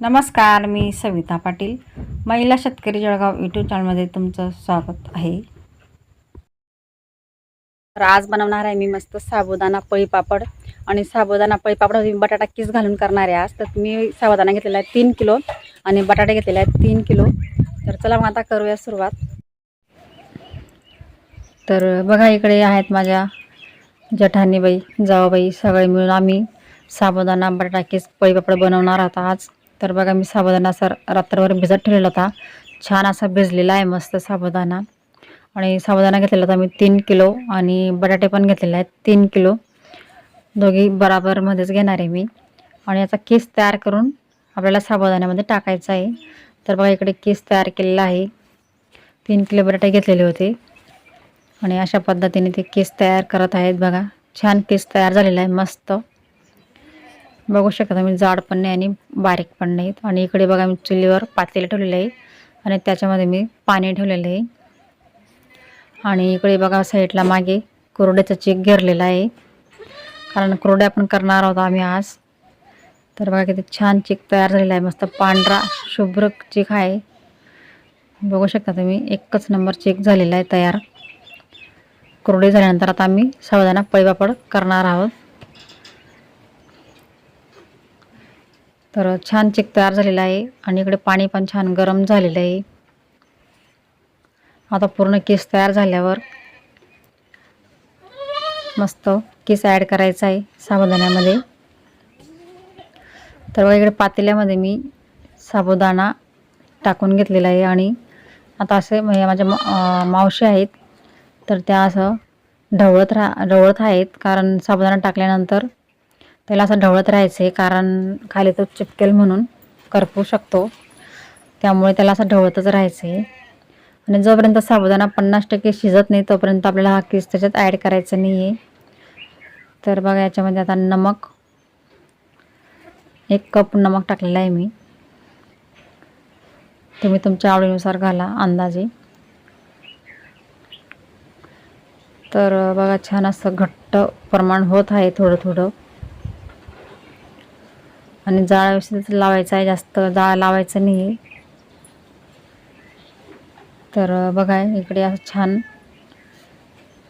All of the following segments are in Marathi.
नमस्कार मी सविता पाटील महिला शेतकरी जळगाव यूट्यूब चॅनलमध्ये तुमचं स्वागत आहे. तर आज बनवणार आहे मी मस्त साबुदाणा पळी पापड आणि साबुदाणा पळी पापड मी बटाटा किस घालून करणार आहे आज. तर मी साबुदाणा घेतलेला आहे तीन किलो आणि बटाटे घेतलेला आहेत तीन किलो. तर चला मग आता करूया सुरुवात. तर बघा इकडे आहेत माझ्या जठानीबाई जावाबाई सगळे मिळून आम्ही साबुदाणा बटाटा किस पळी पापड बनवणार आहोत आज. तर बघा मी साबुदाणा असा रात्रभर भिजत ठेवलेला होता. छान असा भिजलेला आहे मस्त साबुदाणा. आणि साबुदाणा घेतलेला होता मी तीन किलो आणि बटाटे पण घेतलेले आहेत तीन किलो. दोघी बराबरमध्येच घेणार आहे मी. आणि याचा केस तयार करून आपल्याला साबुदाण्यामध्ये टाकायचा आहे. तर बघा इकडे केस तयार केलेला आहे. तीन किलो बटाटे घेतलेले होते. आणि अशा पद्धतीने ते केस तयार करत आहेत बघा. छान केस तयार झालेला आहे मस्त. बघू शकता तुम्ही म्हणजे जाड पण नाही आणि बारीक पण नाहीत. आणि इकडे बघा मी चुलीवर पातेलं ठेवलेलं आहे. आणि त्याच्यामध्ये मी पाणी ठेवलेलं आहे. आणि इकडे बघा साईडला मागे कुरड्याचा चेक घेरलेला आहे. कारण कुरड्या पण करणार आहोत आम्ही आज. तर बघा किती छान चेक तयार झालेला आहे. मस्त पांढरा शुभ्र चेक आहे. बघू शकता तुम्ही एकच नंबर चेक झालेला आहे तयार. कुरडे झाल्यानंतर आता आम्ही सावधाना पळीपापड करणार आहोत. तर छान चिक तयार झालेला आहे आणि इकडे पाणी पण छान गरम झालेलं आहे. आता पूर्ण केस तयार झाल्यावर मस्त केस ॲड करायचा आहे साबुदाण्यामध्ये. तर बघा इकडे पातेल्यामध्ये मी साबुदाणा टाकून घेतलेला आहे आणि आता असे म्हणजे माझ्या मावशी आहेत तर त्या असं ढवळत राहा ढवळत आहेत कारण साबुदाणा टाकल्यानंतर त्याला असं ढवळत राहायचं आहे कारण खाली तो चिपकेल म्हणून करपू शकतो. त्यामुळे त्याला असं ढवळतच राहायचं. आहे आणि जोपर्यंत साबुदाणा पन्नास टक्के शिजत नाही तोपर्यंत आपल्याला हा किस त्याच्यात ॲड करायचा नाही आहे तर बघा याच्यामध्ये आता नमक एक कप नमक टाकलेला आहे मी. तुम्ही तुमच्या आवडीनुसार घाला अंदाजे. तर बघा छान असं घट्ट प्रमाण होत आहे थोडं थोडं. आणि जाळ व्यवस्थित लावायचा आहे जास्त जाळ लावायचं नाही आहे. तर बघा इकडे असं छान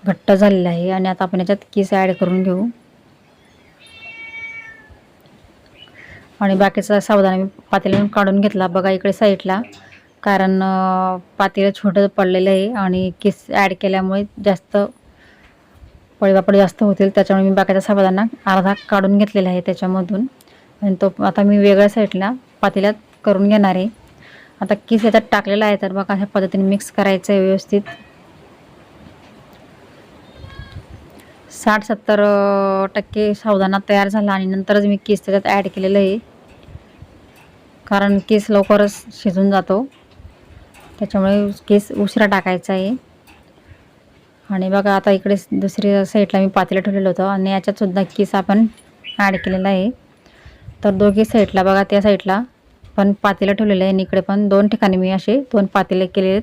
घट्ट झालेलं आहे आणि आता आपण याच्यात केस ॲड करून घेऊ. आणि बाकीचा सावधान मी पातेला काढून घेतला बघा इकडे साईडला. कारण पातेलं छोटं पडलेलं आहे आणि केस ॲड केल्यामुळे जास्त पळीपापड जास्त होतील त्याच्यामुळे मी बाकीचा साबुदाणा अर्धा काढून घेतलेला आहे त्याच्यामधून. आणि तो आता मी वेगळ्या साईडला पातेल्यात करून घेणार आहे. आता किस याच्यात टाकलेला आहे तर बघा अशा पद्धतीने मिक्स करायचं आहे व्यवस्थित. साठ सत्तर टक्के सावधाना तयार झाला आणि नंतरच मी केस त्याच्यात ॲड केलेलं आहे. कारण केस लवकरच शिजून जातो. त्याच्यामुळे केस उशिरा टाकायचा आहे. आणि बघा आता इकडे दुसरी साईडला मी पातेलं ठेवलेलं होतं आणि याच्यातसुद्धा केस आपण ॲड केलेला आहे. तर दोघी साईडला बघा त्या साईडला पण पातेलं ठेवलेलं आहे. आणि इकडे पण दोन ठिकाणी मी असे दोन पातेले केले आहेत.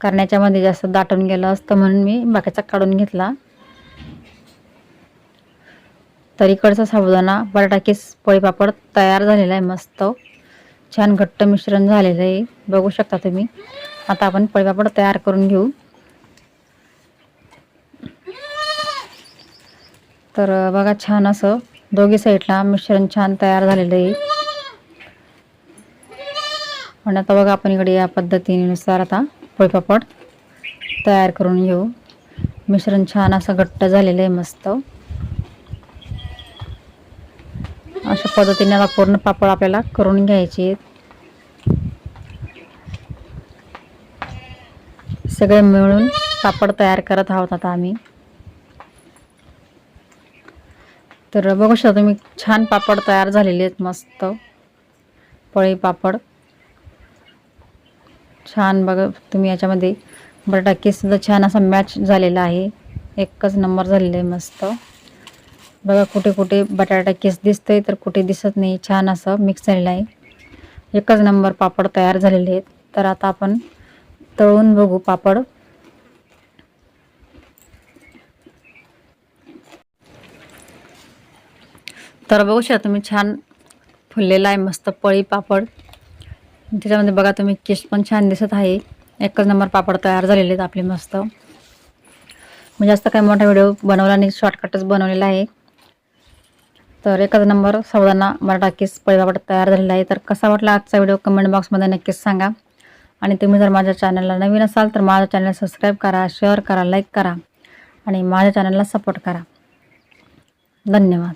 कारण याच्यामध्ये जास्त दाटून गेलं असतं म्हणून मी बाकीचा काढून घेतला. तर इकडचा साबुदाणा बटाटाकीस पोळीपापड तयार झालेला आहे मस्त. छान घट्ट मिश्रण झालेलं आहे. बघू शकता तुम्ही. आता आपण पोळीपापड तयार करून घेऊ. तर बघा छान असं दोघी साईडला मिश्रण छान तयार झालेलं आहे. आणि आता बघा आपण इकडे या पद्धतीनुसार आता पोळपापड तयार करून घेऊ. मिश्रण छान असं घट्ट झालेलं आहे मस्त. अशा पद्धतीने आता पूर्ण पापड आपल्याला करून घ्यायचे आहेत. सगळे मिळून पापड तयार करत आहोत आता आम्ही. तर बघू शकता तुम्ही छान पापड तयार झालेले आहेत मस्त. पळी पापड. छान बघा तुम्ही याच्यामध्ये बटाकेसुद्धा छान असा मॅच झालेला आहे. एकच नंबर झालेला आहे मस्त. बघा कुठे कुठे बटाटा केस दिसतंय तर कुठे दिसत नाही छान असं मिक्स झालेलं आहे. एकच नंबर पापड तयार झालेले आहेत. तर आता आपण तळून बघू पापड. तर बघू शकता तुम्ही छान फुललेला आहे मस्त पळी पापड. त्याच्यामध्ये बघा तुम्ही केस पण छान दिसत आहे. एकच नंबर पापड तयार झालेले आहेत आपले मस्त. म्हणजे जास्त काही मोठा व्हिडिओ बनवला नाही शॉर्टकटच बनवलेला आहे. तर एकच नंबर सौदांना मराठा केस पळी पापड तयार झालेला आहे. तर कसा वाटला आजचा व्हिडिओ कमेंट बॉक्समध्ये नक्कीच सांगा. आणि तुम्ही जर माझ्या चॅनलला नवीन असाल तर माझ्या चॅनल सबस्क्राईब करा शेअर करा लाईक करा. आणि माझ्या चॅनलला सपोर्ट करा. धन्यवाद.